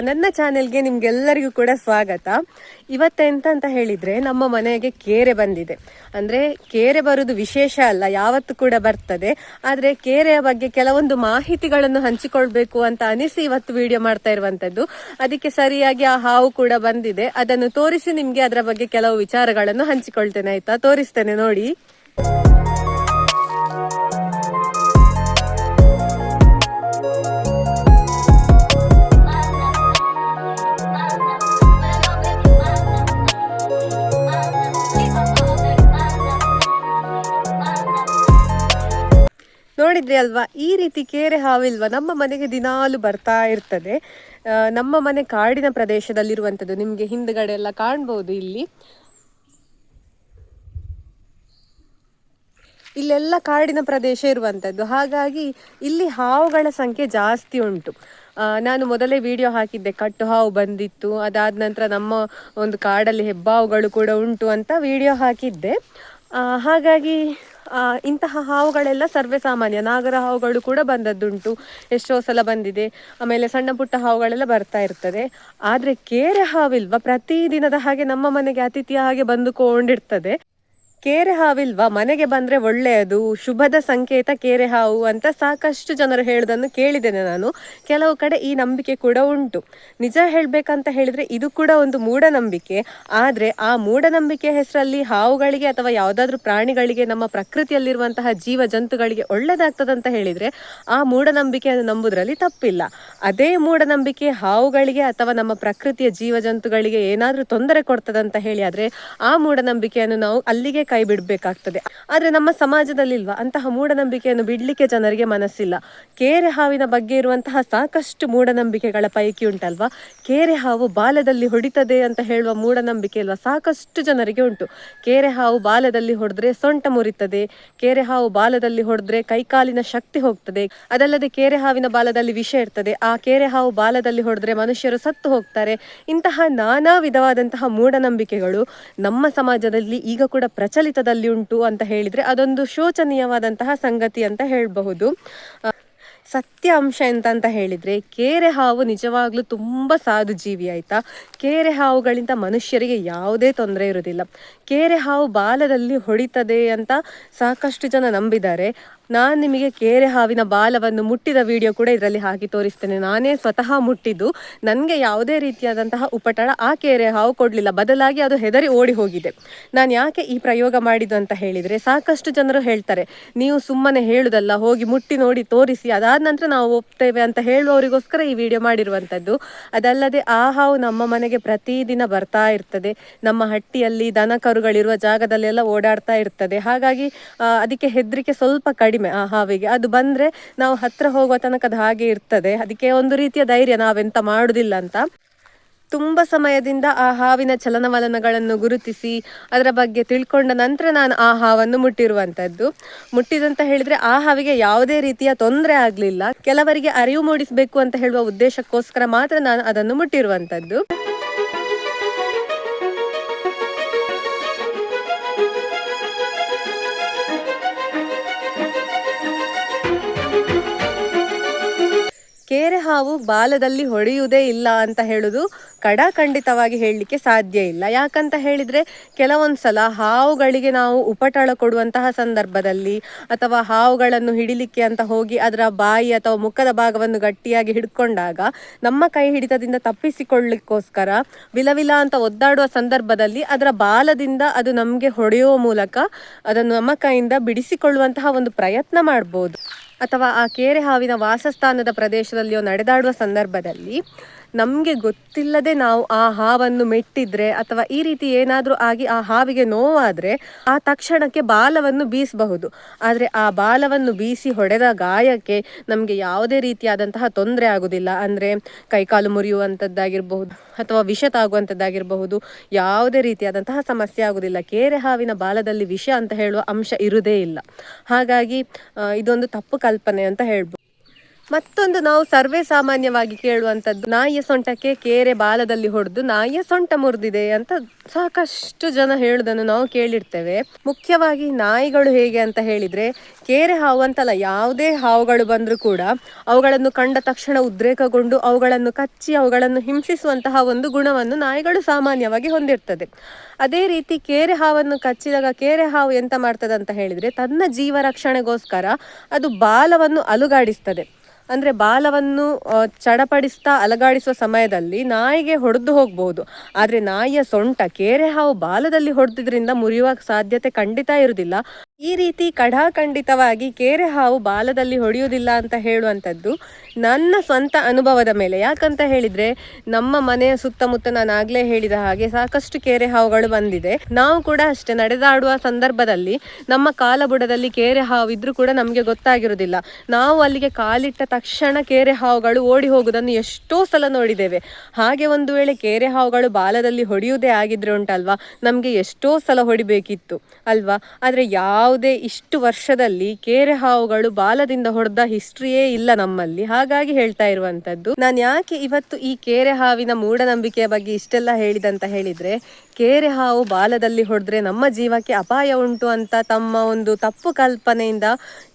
ನನ್ನ ಚಾನೆಲ್ಗೆ ನಿಮ್ಗೆಲ್ಲರಿಗೂ ಕೂಡ ಸ್ವಾಗತ. ಇವತ್ತೆಂತ ಅಂತ ಹೇಳಿದ್ರೆ ನಮ್ಮ ಮನೆಗೆ ಕೇರೆ ಬಂದಿದೆ. ಅಂದ್ರೆ ಕೇರೆ ಬರುದು ವಿಶೇಷ ಅಲ್ಲ, ಯಾವತ್ತು ಕೂಡ ಬರ್ತದೆ. ಆದ್ರೆ ಕೇರೆಯ ಬಗ್ಗೆ ಕೆಲವೊಂದು ಮಾಹಿತಿಗಳನ್ನು ಹಂಚಿಕೊಳ್ಬೇಕು ಅಂತ ಅನಿಸಿ ಇವತ್ತು ವಿಡಿಯೋ ಮಾಡ್ತಾ ಇರುವಂತದ್ದು. ಅದಕ್ಕೆ ಸರಿಯಾಗಿ ಆ ಹಾವು ಕೂಡ ಬಂದಿದೆ. ಅದನ್ನು ತೋರಿಸಿ ನಿಮ್ಗೆ ಅದರ ಬಗ್ಗೆ ಕೆಲವು ವಿಚಾರಗಳನ್ನು ಹಂಚಿಕೊಳ್ತೇನೆ ಆಯ್ತಾ? ತೋರಿಸ್ತೇನೆ ನೋಡಿ. ನೋಡಿದ್ರಿ ಅಲ್ವಾ, ಈ ರೀತಿ ಕೇರೆ ಹಾವಿಲ್ವಾ ನಮ್ಮ ಮನೆಗೆ ದಿನಾಲು ಬರ್ತಾ ಇರ್ತದೆ. ನಮ್ಮ ಮನೆ ಕಾಡಿನ ಪ್ರದೇಶದಲ್ಲಿರುವಂಥದ್ದು ನಿಮಗೆ ಹಿಂದ್ಗಡೆ ಎಲ್ಲ ಕಾಣ್ಬೋದು ಇಲ್ಲಿ. ಇಲ್ಲೆಲ್ಲ ಕಾಡಿನ ಪ್ರದೇಶ ಇರುವಂಥದ್ದು. ಹಾಗಾಗಿ ಇಲ್ಲಿ ಹಾವುಗಳ ಸಂಖ್ಯೆ ಜಾಸ್ತಿ ಉಂಟು. ನಾನು ಮೊದಲೇ ವಿಡಿಯೋ ಹಾಕಿದ್ದೆ, ಕಟ್ಟು ಹಾವು ಬಂದಿತ್ತು, ಅದಾದ ನಂತರ ನಮ್ಮ ಒಂದು ಕಾಡಲ್ಲಿ ಹೆಬ್ಬಾವುಗಳು ಕೂಡ ಉಂಟು ಅಂತ ವಿಡಿಯೋ ಹಾಕಿದ್ದೆ. ಹಾಗಾಗಿ ಇಂತಹ ಹಾವುಗಳೆಲ್ಲ ಸರ್ವೇ ಸಾಮಾನ್ಯ. ನಾಗರ ಹಾವುಗಳು ಕೂಡ ಬಂದದ್ದುಂಟು. ಎಷ್ಟೋ ಸಲ ಬಂದಿದೆ. ಆಮೇಲೆ ಸಣ್ಣ ಪುಟ್ಟ ಹಾವುಗಳೆಲ್ಲ ಬರ್ತಾ ಇರ್ತದೆ. ಆದರೆ ಕೇರೆ ಹಾವಿಲ್ವಾ? ಪ್ರತಿದಿನದ ಹಾಗೆ ನಮ್ಮ ಮನೆಗೆ ಅತಿಥಿಯ ಹಾಗೆ ಬಂದುಕೊಂಡಿರ್ತದೆ ಕೇರೆ ಹಾವಿಲ್ವಾ ಮನೆಗೆ ಬಂದ್ರೆ ಒಳ್ಳೆಯದು, ಶುಭದ ಸಂಕೇತ ಕೇರೆ ಹಾವು ಅಂತ ಸಾಕಷ್ಟು ಜನರು ಹೇಳುವುದನ್ನು ಕೇಳಿದ್ದೇನೆ ನಾನು. ಕೆಲವು ಕಡೆ ಈ ನಂಬಿಕೆ ಕೂಡ ಉಂಟು. ನಿಜ ಹೇಳಬೇಕಂತ ಹೇಳಿದ್ರೆ ಇದು ಕೂಡ ಒಂದು ಮೂಢನಂಬಿಕೆ. ಆದ್ರೆ ಆ ಮೂಢನಂಬಿಕೆ ಹೆಸರಲ್ಲಿ ಹಾವುಗಳಿಗೆ ಅಥವಾ ಯಾವುದಾದ್ರೂ ಪ್ರಾಣಿಗಳಿಗೆ, ನಮ್ಮ ಪ್ರಕೃತಿಯಲ್ಲಿರುವಂತಹ ಜೀವ ಜಂತುಗಳಿಗೆ ಒಳ್ಳೆದಾಗ್ತದಂತ ಹೇಳಿದ್ರೆ ಆ ಮೂಢನಂಬಿಕೆಯನ್ನು ನಂಬುದರಲ್ಲಿ ತಪ್ಪಿಲ್ಲ. ಅದೇ ಮೂಢನಂಬಿಕೆ ಹಾವುಗಳಿಗೆ ಅಥವಾ ನಮ್ಮ ಪ್ರಕೃತಿಯ ಜೀವ ಜಂತುಗಳಿಗೆ ಏನಾದರೂ ತೊಂದರೆ ಕೊಡ್ತದಂತ ಹೇಳಿ ಆದ್ರೆ ಆ ಮೂಢನಂಬಿಕೆಯನ್ನು ನಾವು ಅಲ್ಲಿಗೆ ಕೈ ಬಿಡಬೇಕಾಗ್ತದೆ. ಆದರೆ ನಮ್ಮ ಸಮಾಜದಲ್ಲಿಲ್ವಾ? ಅಂತಹ ಮೂಢನಂಬಿಕೆಯನ್ನು ಬಿಡಲಿಕ್ಕೆ ಜನರಿಗೆ ಮನಸ್ಸಿಲ್ಲ. ಕೇರೆ ಹಾವಿನ ಬಗ್ಗೆ ಇರುವಂತಹ ಸಾಕಷ್ಟು ಮೂಢನಂಬಿಕೆಗಳ ಪೈಕಿ ಉಂಟಲ್ವಾ? ಕೇರೆ ಹಾವು ಬಾಲದಲ್ಲಿ ಹೊಡಿತದೆ ಅಂತ ಹೇಳುವ ಮೂಢನಂಬಿಕೆ ಅಲ್ವಾ ಸಾಕಷ್ಟು ಜನರಿಗೆ ಉಂಟು. ಕೇರೆ ಹಾವು ಬಾಲದಲ್ಲಿ ಹೊಡೆದ್ರೆ ಸೊಂಟ ಮುರಿತದೆ. ಕೇರೆ ಹಾವು ಬಾಲದಲ್ಲಿ ಹೊಡೆದ್ರೆ ಕೈಕಾಲಿನ ಶಕ್ತಿ ಹೋಗ್ತದೆ. ಅದಲ್ಲದೆ ಕೇರೆ ಹಾವಿನ ಬಾಲದಲ್ಲಿ ವಿಷ ಇರ್ತದೆ. ಆ ಕೇರೆ ಹಾವು ಬಾಲದಲ್ಲಿ ಹೊಡೆದ್ರೆ ಮನುಷ್ಯರು ಸತ್ತು ಹೋಗ್ತಾರೆ. ಇಂತಹ ನಾನಾ ವಿಧವಾದಂತಹ ಮೂಢನಂಬಿಕೆಗಳು ನಮ್ಮ ಸಮಾಜದಲ್ಲಿ ಈಗ ಕೂಡ ಪ್ರಚಲಿತದಲ್ಲಿ ಉಂಟು ಅಂತ ಹೇಳಿದ್ರೆ ಅದೊಂದು ಶೋಚನೀಯವಾದಂತಹ ಸಂಗತಿ ಅಂತ ಹೇಳಬಹುದು. ಸತ್ಯ ಅಂಶ ಎಂತ ಅಂತ ಹೇಳಿದ್ರೆ ಕೆರೆ ಹಾವು ನಿಜವಾಗ್ಲೂ ತುಂಬ ಸಾಧು ಜೀವಿ ಆಯ್ತಾ? ಕೆರೆ ಹಾವುಗಳಿಂದ ಮನುಷ್ಯರಿಗೆ ಯಾವುದೇ ತೊಂದರೆ ಇರುವುದಿಲ್ಲ. ಕೆರೆ ಹಾವು ಬಾಲದಲ್ಲಿ ಹೊಡಿತದೆ ಅಂತ ಸಾಕಷ್ಟು ಜನ ನಂಬಿದ್ದಾರೆ. ನಾನು ನಿಮಗೆ ಕೆರೆ ಹಾವಿನ ಬಾಲವನ್ನು ಮುಟ್ಟಿದ ವಿಡಿಯೋ ಕೂಡ ಇದರಲ್ಲಿ ಹಾಕಿ ತೋರಿಸ್ತೇನೆ. ನಾನೇ ಸ್ವತಃ ಮುಟ್ಟಿದ್ದು, ನನಗೆ ಯಾವುದೇ ರೀತಿಯಾದಂತಹ ಉಪಟಳ ಆ ಕೆರೆ ಹಾವು ಕೊಡಲಿಲ್ಲ. ಬದಲಾಗಿ ಅದು ಹೆದರಿ ಓಡಿ ಹೋಗಿದೆ. ನಾನು ಯಾಕೆ ಈ ಪ್ರಯೋಗ ಮಾಡಿದ್ದು ಅಂತ ಹೇಳಿದರೆ, ಸಾಕಷ್ಟು ಜನರು ಹೇಳ್ತಾರೆ, ನೀವು ಸುಮ್ಮನೆ ಹೇಳುದಲ್ಲ, ಹೋಗಿ ಮುಟ್ಟಿ ನೋಡಿ ತೋರಿಸಿ, ಅದಾದ ನಂತರ ನಾವು ಒಪ್ತೇವೆ ಅಂತ ಹೇಳುವವರಿಗೋಸ್ಕರ ಈ ವಿಡಿಯೋ ಮಾಡಿರುವಂಥದ್ದು ಅದಲ್ಲದೆ ಆ ಹಾವು ನಮ್ಮ ಮನೆಗೆ ಪ್ರತಿದಿನ ಬರ್ತಾ ಇರ್ತದೆ. ನಮ್ಮ ಹಟ್ಟಿಯಲ್ಲಿ ದನ ಕರುಗಳಿರುವ ಜಾಗದಲ್ಲೆಲ್ಲ ಓಡಾಡ್ತಾ ಇರ್ತದೆ. ಹಾಗಾಗಿ ಅದಕ್ಕೆ ಹೆದರಿಕೆ ಸ್ವಲ್ಪ ಕಡಿಮೆ ಆ ಹಾವಿಗೆ. ಅದು ಬಂದ್ರೆ ನಾವು ಹತ್ರ ಹೋಗುವ ತನಕ ಅದು ಹಾಗೆ ಇರ್ತದೆ. ಅದಕ್ಕೆ ಒಂದು ರೀತಿಯ ಧೈರ್ಯ ನಾವೆಂತ ಮಾಡುದಿಲ್ಲ ಅಂತ. ತುಂಬ ಸಮಯದಿಂದ ಆ ಹಾವಿನ ಚಲನವಲನಗಳನ್ನು ಗುರುತಿಸಿ ಅದರ ಬಗ್ಗೆ ತಿಳ್ಕೊಂಡ ನಂತರ ನಾನು ಆ ಹಾವನ್ನು ಮುಟ್ಟಿರುವಂತದ್ದು. ಮುಟ್ಟಿದಂತ ಹೇಳಿದ್ರೆ ಆ ಹಾವಿಗೆ ಯಾವುದೇ ರೀತಿಯ ತೊಂದರೆ ಆಗಲಿಲ್ಲ. ಕೆಲವರಿಗೆ ಅರಿವು ಮೂಡಿಸಬೇಕು ಅಂತ ಹೇಳುವ ಉದ್ದೇಶಕ್ಕೋಸ್ಕರ ಮಾತ್ರ ನಾನು ಅದನ್ನು ಮುಟ್ಟಿರುವಂಥದ್ದು ಕೇರೆ ಹಾವು ಬಾಲದಲ್ಲಿ ಹೊಡೆಯುವುದೇ ಇಲ್ಲ ಅಂತ ಹೇಳುದು ಕಡಾಖಂಡಿತವಾಗಿ ಹೇಳಲಿಕ್ಕೆ ಸಾಧ್ಯ ಇಲ್ಲ. ಯಾಕಂತ ಹೇಳಿದ್ರೆ ಕೆಲವೊಂದು ಸಲ ಹಾವುಗಳಿಗೆ ನಾವು ಉಪಟಳ ಕೊಡುವಂತಹ ಸಂದರ್ಭದಲ್ಲಿ ಅಥವಾ ಹಾವುಗಳನ್ನು ಹಿಡಿಲಿಕ್ಕೆ ಅಂತ ಹೋಗಿ ಅದರ ಬಾಯಿ ಅಥವಾ ಮುಖದ ಭಾಗವನ್ನು ಗಟ್ಟಿಯಾಗಿ ಹಿಡ್ಕೊಂಡಾಗ ನಮ್ಮ ಕೈ ಹಿಡಿತದಿಂದ ತಪ್ಪಿಸಿಕೊಳ್ಳಿಕ್ಕೋಸ್ಕರ ವಿಲವಿಲ ಅಂತ ಒದ್ದಾಡುವ ಸಂದರ್ಭದಲ್ಲಿ ಅದರ ಬಾಲದಿಂದ ಅದು ನಮಗೆ ಹೊಡೆಯುವ ಮೂಲಕ ಅದನ್ನು ನಮ್ಮ ಕೈಯಿಂದ ಬಿಡಿಸಿಕೊಳ್ಳುವಂತಹ ಒಂದು ಪ್ರಯತ್ನ ಮಾಡ್ಬೋದು. ಅಥವಾ ಆ ಕೇರೆ ಹಾವಿನ ವಾಸಸ್ಥಾನದ ಪ್ರದೇಶದಲ್ಲಿಯೋ ನಡೆದಾಡುವ ಸಂದರ್ಭದಲ್ಲಿ ನಮಗೆ ಗೊತ್ತಿಲ್ಲದೆ ನಾವು ಆ ಹಾವನ್ನು ಮೆಟ್ಟಿದ್ರೆ ಅಥವಾ ಈ ರೀತಿ ಏನಾದರೂ ಆಗಿ ಆ ಹಾವಿಗೆ ನೋವಾದರೆ ಆ ತಕ್ಷಣಕ್ಕೆ ಬಾಲವನ್ನು ಬೀಸಬಹುದು. ಆದರೆ ಆ ಬಾಲವನ್ನು ಬೀಸಿ ಹೊಡೆದ ಗಾಯಕ್ಕೆ ನಮಗೆ ಯಾವುದೇ ರೀತಿಯಾದಂತಹ ತೊಂದರೆ ಆಗುವುದಿಲ್ಲ ಅಂದರೆ ಕೈಕಾಲು ಮುರಿಯುವಂಥದ್ದಾಗಿರಬಹುದು ಅಥವಾ ವಿಷ ತಾಗುವಂಥದ್ದಾಗಿರಬಹುದು ಯಾವುದೇ ರೀತಿಯಾದಂತಹ ಸಮಸ್ಯೆ ಆಗುವುದಿಲ್ಲ ಕೇರೆ ಹಾವಿನ ಬಾಲದಲ್ಲಿ ವಿಷ ಅಂತ ಹೇಳುವ ಅಂಶ ಇರುವುದೇ ಇಲ್ಲ. ಹಾಗಾಗಿ ಇದೊಂದು ತಪ್ಪು ಕಲ್ಪನೆ ಅಂತ ಹೇಳ್ಬೋದು. ಮತ್ತೊಂದು ನಾವು ಸರ್ವೇ ಸಾಮಾನ್ಯವಾಗಿ ಕೇಳುವಂಥದ್ದು, ನಾಯಿಯ ಸೊಂಟಕ್ಕೆ ಕೇರೆ ಬಾಲದಲ್ಲಿ ಹೊಡೆದು ನಾಯಿಯ ಸೊಂಟ ಮುರಿದಿದೆ ಅಂತ ಸಾಕಷ್ಟು ಜನ ಹೇಳುದನ್ನು ನಾವು ಕೇಳಿರ್ತೇವೆ. ಮುಖ್ಯವಾಗಿ ನಾಯಿಗಳು ಹೇಗೆ ಅಂತ ಹೇಳಿದ್ರೆ, ಕೇರೆ ಹಾವು ಅಂತಲ್ಲ, ಯಾವುದೇ ಹಾವುಗಳು ಬಂದರೂ ಕೂಡ ಅವುಗಳನ್ನು ಕಂಡ ತಕ್ಷಣ ಉದ್ರೇಕಗೊಂಡು ಅವುಗಳನ್ನು ಕಚ್ಚಿ ಅವುಗಳನ್ನು ಹಿಂಸಿಸುವಂತಹ ಒಂದು ಗುಣವನ್ನು ನಾಯಿಗಳು ಸಾಮಾನ್ಯವಾಗಿ ಹೊಂದಿರ್ತದೆ. ಅದೇ ರೀತಿ ಕೇರೆ ಹಾವನ್ನು ಕಚ್ಚಿದಾಗ ಕೇರೆ ಹಾವು ಎಂತ ಮಾಡ್ತದೆ ಅಂತ ಹೇಳಿದ್ರೆ, ತನ್ನ ಜೀವ ರಕ್ಷಣೆಗೋಸ್ಕರ ಅದು ಬಾಲವನ್ನು ಅಲುಗಾಡಿಸ್ತದೆ. ಅಂದರೆ ಬಾಲವನ್ನು ಚಡಪಡಿಸ್ತಾ ಅಲಗಾಡಿಸುವ ಸಮಯದಲ್ಲಿ ನಾಯಿಗೆ ಹೊಡೆದು ಹೋಗ್ಬೋದು. ಆದರೆ ನಾಯಿಯ ಸೊಂಟ, ಕೇರೆ ಹಾವು ಬಾಲದಲ್ಲಿ ಹೊಡೆದಿದ್ರಿಂದ ಮುರಿಯುವ ಸಾಧ್ಯತೆ ಖಂಡಿತ ಇರುವುದಿಲ್ಲ. ಈ ರೀತಿ ಕಡಾಖಂಡಿತವಾಗಿ ಕೆರೆ ಹಾವು ಬಾಲದಲ್ಲಿ ಹೊಡೆಯುವುದಿಲ್ಲ ಅಂತ ಹೇಳುವಂಥದ್ದು ನನ್ನ ಸ್ವಂತ ಅನುಭವದ ಮೇಲೆ. ಯಾಕಂತ ಹೇಳಿದ್ರೆ ನಮ್ಮ ಮನೆಯ ಸುತ್ತಮುತ್ತ ನಾನು ಆಗಲೇ ಹೇಳಿದ ಹಾಗೆ ಸಾಕಷ್ಟು ಕೆರೆ ಹಾವುಗಳು ಬಂದಿದೆ. ನಾವು ಕೂಡ ಅಷ್ಟೇ ನಡೆದಾಡುವ ಸಂದರ್ಭದಲ್ಲಿ ನಮ್ಮ ಕಾಲಬುಡದಲ್ಲಿ ಕೆರೆ ಹಾವು ಇದ್ರೂ ಕೂಡ ನಮಗೆ ಗೊತ್ತಾಗಿರುವುದಿಲ್ಲ. ನಾವು ಅಲ್ಲಿಗೆ ಕಾಲಿಟ್ಟ ತಕ್ಷಣ ಕೆರೆ ಹಾವುಗಳು ಓಡಿ ಹೋಗುವುದನ್ನು ಎಷ್ಟೋ ಸಲ ನೋಡಿದ್ದೇವೆ. ಹಾಗೆ ಒಂದು ವೇಳೆ ಕೆರೆ ಹಾವುಗಳು ಬಾಲದಲ್ಲಿ ಹೊಡೆಯುವುದೇ ಆಗಿದ್ರೆ ಉಂಟಲ್ವಾ? ನಮಗೆ ಎಷ್ಟೋ ಸಲ ಹೊಡಿಬೇಕಿತ್ತು, ಅಲ್ವಾ? ಆದರೆ ಯಾವುದೇ ಇಷ್ಟು ವರ್ಷದಲ್ಲಿ ಕೇರೆ ಹಾವುಗಳು ಬಾಲದಿಂದ ಹೊಡೆದ ಹಿಸ್ಟ್ರಿಯೇ ಇಲ್ಲ ನಮ್ಮಲ್ಲಿ. ಹಾಗಾಗಿ ಹೇಳ್ತಾ ಇರುವಂತದ್ದು ನಾನು ಯಾಕೆ ಇವತ್ತು ಈ ಕೇರೆ ಹಾವಿನ ಮೂಢನಂಬಿಕೆಯ ಬಗ್ಗೆ ಇಷ್ಟೆಲ್ಲ ಹೇಳಿದಂತ ಹೇಳಿದ್ರೆ ಕೇರೆ ಹಾವು ಬಾಲದಲ್ಲಿ ಹೊಡೆದ್ರೆ ನಮ್ಮ ಜೀವಕ್ಕೆ ಅಪಾಯ ಉಂಟು ಅಂತ ತಮ್ಮ ಒಂದು ತಪ್ಪು ಕಲ್ಪನೆಯಿಂದ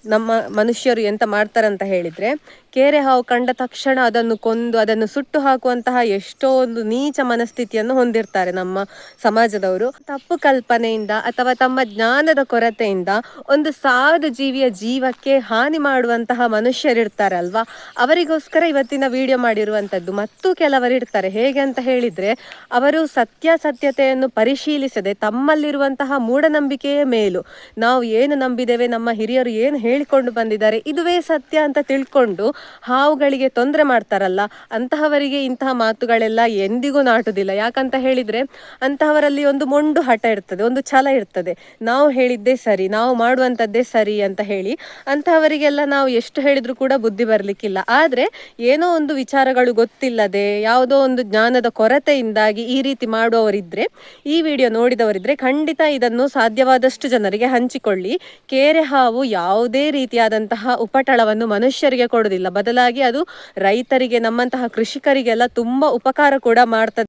ನಮ್ಮ ಮನುಷ್ಯರು ಎಂತ ಮಾಡ್ತಾರಂತ ಹೇಳಿದ್ರೆ, ಕೆರೆ ಹಾವು ಕಂಡ ತಕ್ಷಣ ಅದನ್ನು ಕೊಂದು, ಅದನ್ನು ಸುಟ್ಟು ಹಾಕುವಂತಹ ಎಷ್ಟೋ ಒಂದು ನೀಚ ಮನಸ್ಥಿತಿಯನ್ನು ಹೊಂದಿರ್ತಾರೆ ನಮ್ಮ ಸಮಾಜದವರು. ತಪ್ಪು ಕಲ್ಪನೆಯಿಂದ ಅಥವಾ ತಮ್ಮ ಜ್ಞಾನದ ಕೊರತೆಯಿಂದ ಒಂದು ಸಾಧು ಜೀವಿಯ ಜೀವಕ್ಕೆ ಹಾನಿ ಮಾಡುವಂತಹ ಮನುಷ್ಯರಿರ್ತಾರಲ್ವಾ? ಅವರಿಗೋಸ್ಕರ ಇವತ್ತಿನ ವಿಡಿಯೋ ಮಾಡಿರುವಂತದ್ದು ಮತ್ತು ಕೆಲವರು ಇರ್ತಾರೆ. ಹೇಗೆ ಅಂತ ಹೇಳಿದ್ರೆ, ಅವರು ಸತ್ಯಾಸತ್ಯತೆಯನ್ನು ಪರಿಶೀಲಿಸದೆ ತಮ್ಮಲ್ಲಿರುವಂತಹ ಮೂಢನಂಬಿಕೆಯ ಮೇಲು. ನಾವು ಏನು ನಂಬಿದ್ದೇವೆ, ನಮ್ಮ ಹಿರಿಯರು ಏನು ಹೇಳಿಕೊಂಡು ಬಂದಿದ್ದಾರೆ. ಇದುವೇ ಸತ್ಯ ಅಂತ ತಿಳ್ಕೊಂಡು ಹಾವುಗಳಿಗೆ ತೊಂದರೆ ಮಾಡ್ತಾರಲ್ಲ, ಅಂತಹವರಿಗೆ ಇಂತಹ ಮಾತುಗಳೆಲ್ಲ ಎಂದಿಗೂ ನಾಟುದಿಲ್ಲ. ಯಾಕಂತ ಹೇಳಿದ್ರೆ ಅಂತಹವರಲ್ಲಿ ಒಂದು ಮೊಂಡು ಹಠ ಇರ್ತದೆ, ಒಂದು ಛಲ ಇರ್ತದೆ. ನಾವು ಹೇಳಿದ್ದೇ ಸರಿ, ನಾವು ಮಾಡುವಂಥದ್ದೇ ಸರಿ ಅಂತ ಹೇಳಿ ಅಂತಹವರಿಗೆಲ್ಲ ನಾವು ಎಷ್ಟು ಹೇಳಿದ್ರು ಕೂಡ ಬುದ್ಧಿ ಬರಲಿಕ್ಕಿಲ್ಲ. ಆದರೆ ಏನೋ ಒಂದು ವಿಚಾರಗಳು ಗೊತ್ತಿಲ್ಲದೆ, ಯಾವುದೋ ಒಂದು ಜ್ಞಾನದ ಕೊರತೆಯಿಂದಾಗಿ ಈ ರೀತಿ ಮಾಡುವವರಿದ್ರೆ, ಈ ವಿಡಿಯೋ ನೋಡಿದವರಿದ್ರೆ ಖಂಡಿತ ಇದನ್ನು ಸಾಧ್ಯವಾದಷ್ಟು ಜನರಿಗೆ ಹಂಚಿಕೊಳ್ಳಿ. ಕೆರೆ ಹಾವು ಯಾವುದೇ ರೀತಿಯಾದಂತಹ ಉಪಟಳವನ್ನು ಮನುಷ್ಯರಿಗೆ ಕೊಡುವುದಿಲ್ಲ. ಬದಲಾಗಿ ಅದು ರೈತರಿಗೆ, ನಮ್ಮಂತಹ ಕೃಷಿಕರಿಗೆಲ್ಲ ತುಂಬಾ ಉಪಕಾರ ಕೂಡ ಮಾಡ್ತದೆ.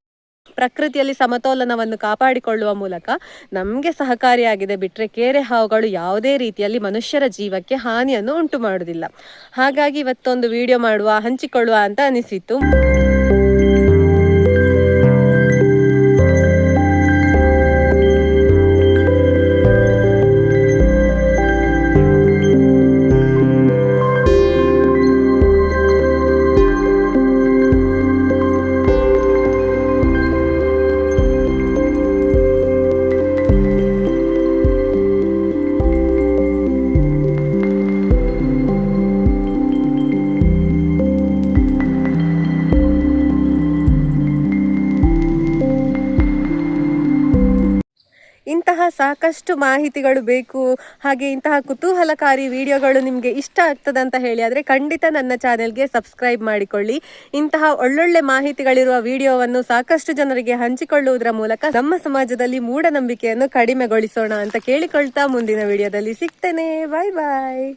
ಪ್ರಕೃತಿಯಲ್ಲಿ ಸಮತೋಲನವನ್ನು ಕಾಪಾಡಿಕೊಳ್ಳುವ ಮೂಲಕ ನಮಗೆ ಸಹಕಾರಿಯಾಗಿದೆ ಬಿಟ್ಟರೆ ಕೆರೆ ಹಾವುಗಳು ಯಾವುದೇ ರೀತಿಯಲ್ಲಿ ಮನುಷ್ಯರ ಜೀವಕ್ಕೆ ಹಾನಿಯನ್ನು ಉಂಟು ಮಾಡುವುದಿಲ್ಲ. ಹಾಗಾಗಿ ಇವತ್ತೊಂದು ವಿಡಿಯೋ ಮಾಡುವ, ಹಂಚಿಕೊಳ್ಳುವ ಅಂತ ಅನಿಸಿತು. ಸಾಕಷ್ಟು ಮಾಹಿತಿಗಳು ಬೇಕು. ಹಾಗೆ ಇಂತಹ ಕುತೂಹಲಕಾರಿ ವಿಡಿಯೋಗಳು ನಿಮಗೆ ಇಷ್ಟ ಆಗ್ತದೆ ಅಂತ ಹೇಳಿ ಆದರೆ ಖಂಡಿತ ನನ್ನ ಚಾನೆಲ್ಗೆ ಸಬ್ಸ್ಕ್ರೈಬ್ ಮಾಡಿಕೊಳ್ಳಿ. ಇಂತಹ ಒಳ್ಳೊಳ್ಳೆ ಮಾಹಿತಿಗಳಿರುವ ವಿಡಿಯೋವನ್ನು ಸಾಕಷ್ಟು ಜನರಿಗೆ ಹಂಚಿಕೊಳ್ಳುವುದರ ಮೂಲಕ ನಮ್ಮ ಸಮಾಜದಲ್ಲಿ ಮೂಢನಂಬಿಕೆಯನ್ನು ಕಡಿಮೆಗೊಳಿಸೋಣ ಅಂತ ಕೇಳಿಕೊಳ್ತಾ ಮುಂದಿನ ವಿಡಿಯೋದಲ್ಲಿ ಸಿಗ್ತೇನೆ. ಬಾಯ್ ಬಾಯ್.